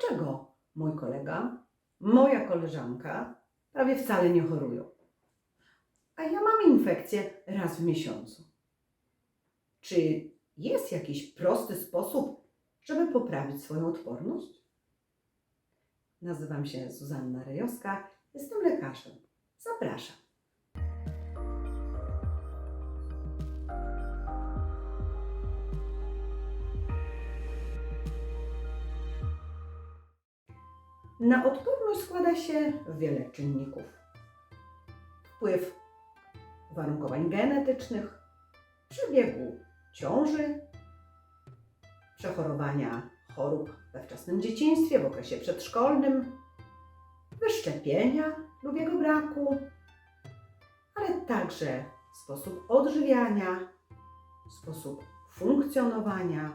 dlaczego mój kolega, moja koleżanka prawie wcale nie chorują. A ja mam infekcję raz w miesiącu. Czy jest jakiś prosty sposób, żeby poprawić swoją odporność? Nazywam się Zuzanna Rejowska, jestem lekarzem. Zapraszam. Na odporność składa się wiele czynników. Wpływ uwarunkowań genetycznych, przebiegu ciąży, przechorowania chorób we wczesnym dzieciństwie, w okresie przedszkolnym, wyszczepienia lub jego braku, ale także sposób odżywiania, sposób funkcjonowania,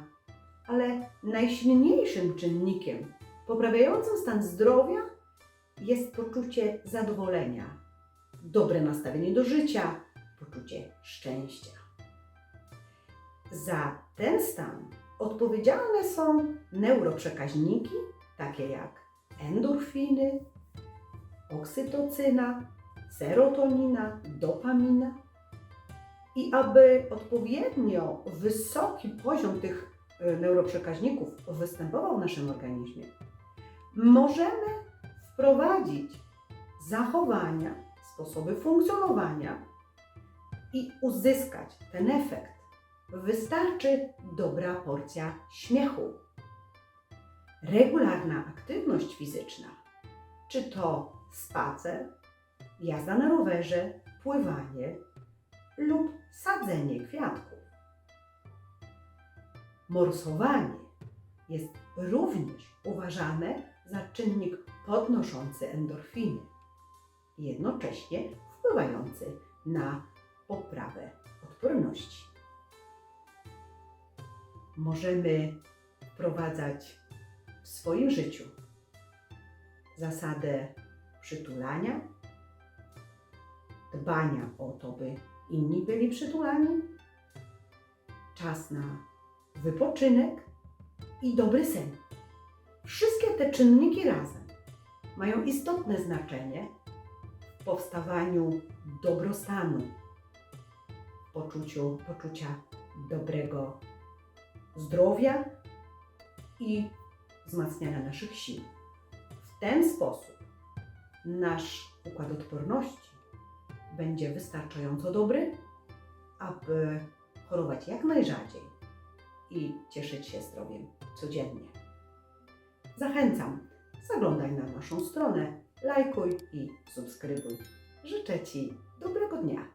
ale najsilniejszym czynnikiem poprawiającym stan zdrowia jest poczucie zadowolenia, dobre nastawienie do życia, poczucie szczęścia. Za ten stan odpowiedzialne są neuroprzekaźniki, takie jak endorfiny, oksytocyna, serotonina, dopamina. I aby odpowiednio wysoki poziom tych e, neuroprzekaźników występował w naszym organizmie, możemy wprowadzić zachowania, sposoby funkcjonowania i uzyskać ten efekt. Wystarczy dobra porcja śmiechu. Regularna aktywność fizyczna, czy to spacer, jazda na rowerze, pływanie lub sadzenie kwiatków. Morsowanie jest również uważane za czynnik podnoszący endorfiny, jednocześnie wpływający na poprawę odporności. Możemy wprowadzać w swoim życiu zasadę przytulania, dbania o to, by inni byli przytulani, czas na wypoczynek i dobry sen. Wszystkie te czynniki razem mają istotne znaczenie w powstawaniu dobrostanu, w poczuciu, poczucia dobrego zdrowia i wzmacniania naszych sił. W ten sposób nasz układ odporności będzie wystarczająco dobry, aby chorować jak najrzadziej i cieszyć się zdrowiem codziennie. Zachęcam, zaglądaj na naszą stronę, lajkuj i subskrybuj. Życzę Ci dobrego dnia.